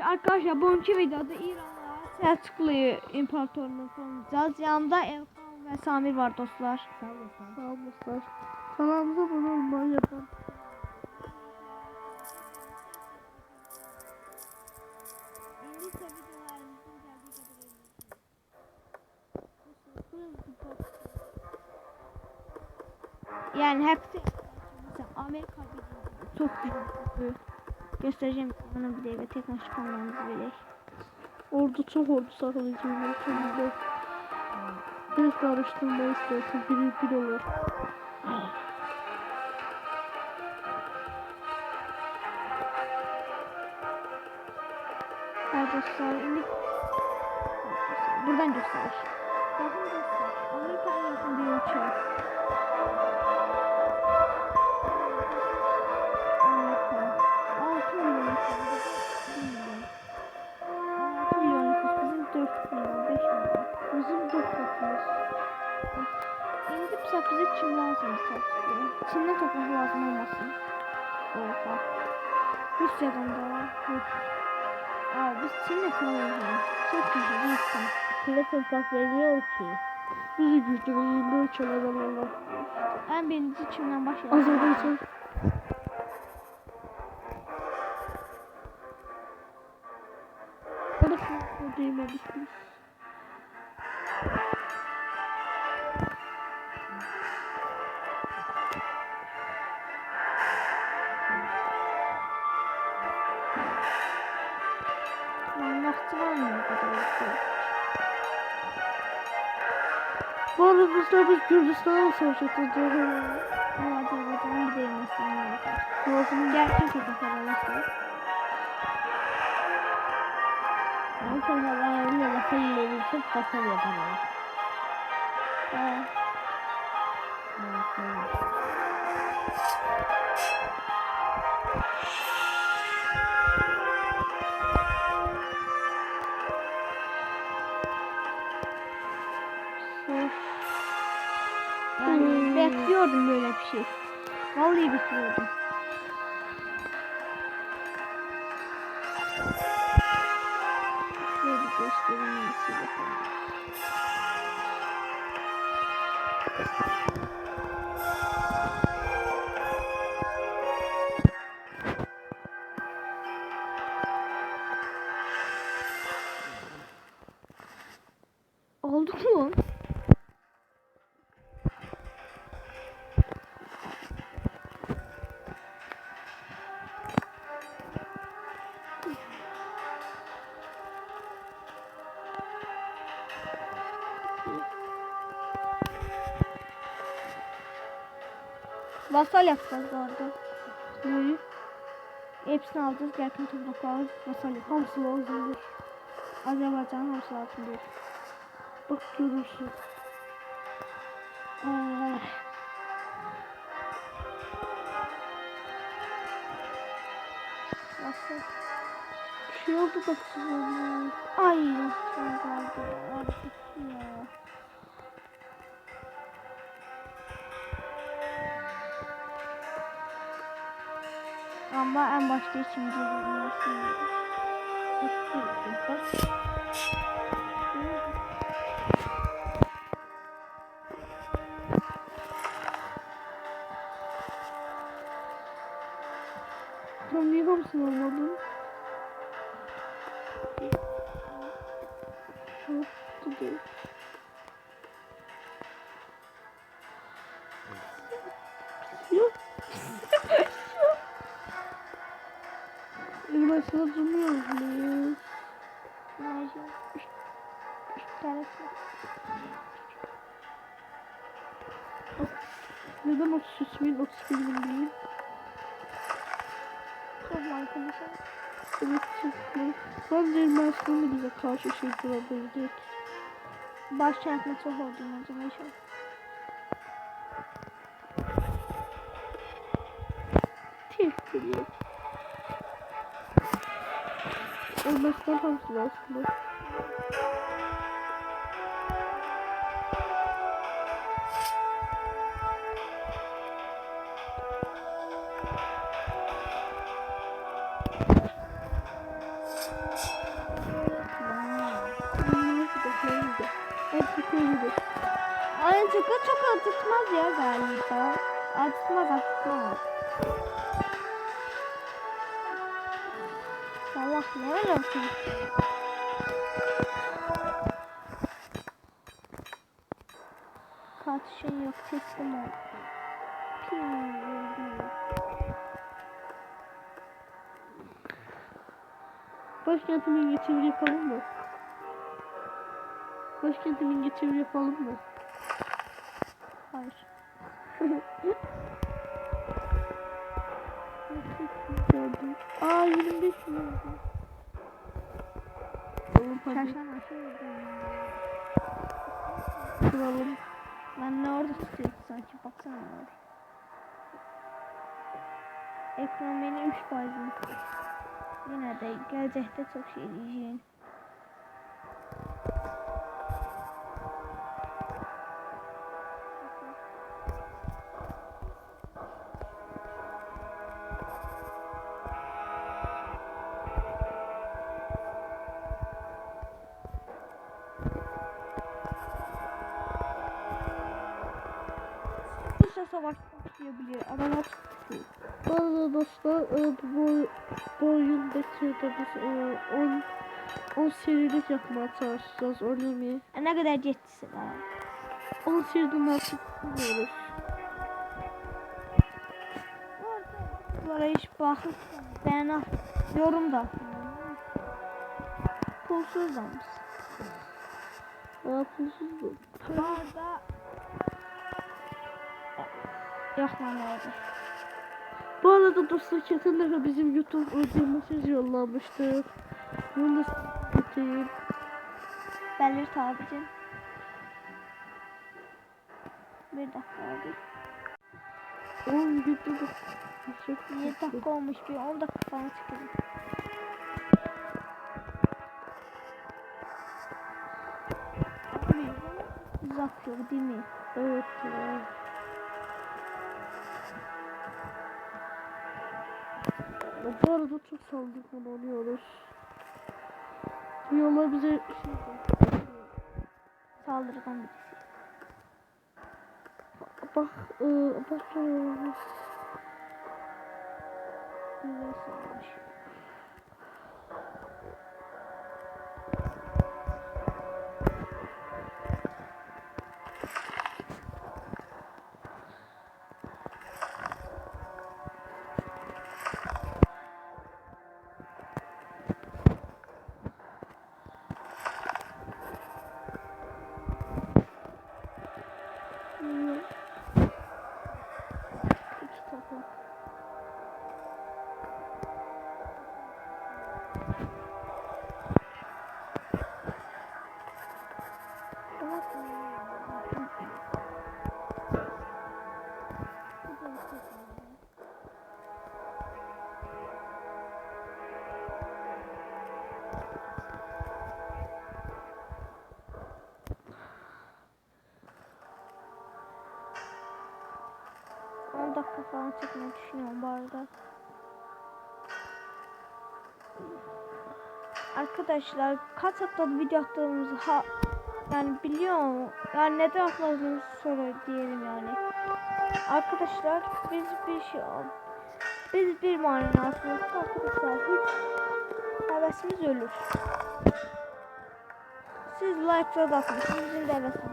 Arkadaşlar bugünkü videoda İran'a Selçuklu İmparatorluğu konuşacağız. Yanında Elkan ve Samir var dostlar. Sağ olasın. Sağ olasın. Kanalımıza abone olmayı yapın. Yani hepsi Amerika çok güzel. Göstereceğim bana bir de ve teknolojik olmamızı bile. Orada çok ordu saklayacağım. Sonunda. Biraz karıştırma istersen biri bir olur. Dostlar şimdi buradan göster. Bakın dostlar Amerika'ya yakın bir uçak. Çin'den toprak lazım olmasın. Oha. Rusya'dan da var. Aa biz Çin'le kullanıyoruz. Çok güzel değilsin. Kule toprak veriyor ki. Bizi güçlü çalan Allah. En birinci Çin'den başlayalım. Azerbaycan. Bana bu değmemiştim. Vakti var mı şey? Bu aramızda biz Gürcistan'a atacağız. Ama Azerbaycan'ın bir değmesini lazım. Lazım Gerçek hesap arkadaşlar. Avrupa'da öyle lafı yiyebilsek hasar yaparız. Aa, Yani Hmm. bekliyordum böyle bir şey. Vallahi bekliyordum. Şöyle göstereyim nasıl Vasal yapacağız bu arada. Neyi? Hepsini alacağız. Gerçekten topraklar vasal yapacağız. Hamsi lazımdır. Azerbaycan'ın hamsi lazım değil. Bak görürsün. Ee, vasal. Bir şey oldu bak sana. Ay son kaldı. Artık Ama en başta ikinci. Bak. Sen niye hamsini almadın? Çok Elim başına durmuyor mu? Mecbur. Üç, üç tanesi. Neden 33 bin 31 bin değil? Çok arkadaşlar. Evet çıktı. Bence Ermenistan da bize karşı şey durabilecek. Baş çarpma çok oldu bence Meşhur. Tek geliyor. Ermenistan hamsi aslında. Ay çok çok acıtmaz ya galiba. Acıtmaz acıtmaz. Allah ne olsun. Kaçışın yok teslim ol. Başkentimin geçimini yapalım mı? Başkentimin geçimini yapalım mı? Hayır. Gördüm. Aa 25 milyon. Oğlum hadi Çarşamba kuralım. Ben ne orada tutuyordu sanki baksana orada. Ekonominin 3 faizini Yine de gelecekte çok şey diyeceğim. Rusya savaş başlayabilir. Adamlar çıktı. Bu arada dostlar e, bu, bu oyundaki de biz e, 10 10 serilik yapmaya çalışacağız oynamayı. E, ne kadar geçti ha. 10 seriden artık bilmiyoruz. Bunlara hiç bakıp beğen yorum da. Pulsuz da mısın? Aa pulsuz bu. Orada Lan orada. Bu arada dostlar defa bizim YouTube ödül mesaj yollamıştı. Bunu da atayım. Belir abicim. Bir dakika abi. 10 YouTube çok 7 dakika olmuş bir 10 dakika falan çıkıyor. Uzak yok değil mi? Evet ya. Bu arada çok saldırgan oluyoruz. Diyorlar bize şey Saldırgan birisi. bak e, bak e, dakika falan çekmeyi düşünüyorum bu arada. Arkadaşlar kaç haftalık video attığımızı ha yani biliyor mu? Yani neden atladığımızı soru diyelim yani. Arkadaşlar biz bir şey biz bir manasında arkadaşlar hiç hevesimiz ölür. Siz like'la bakın. Sizin de hevesiniz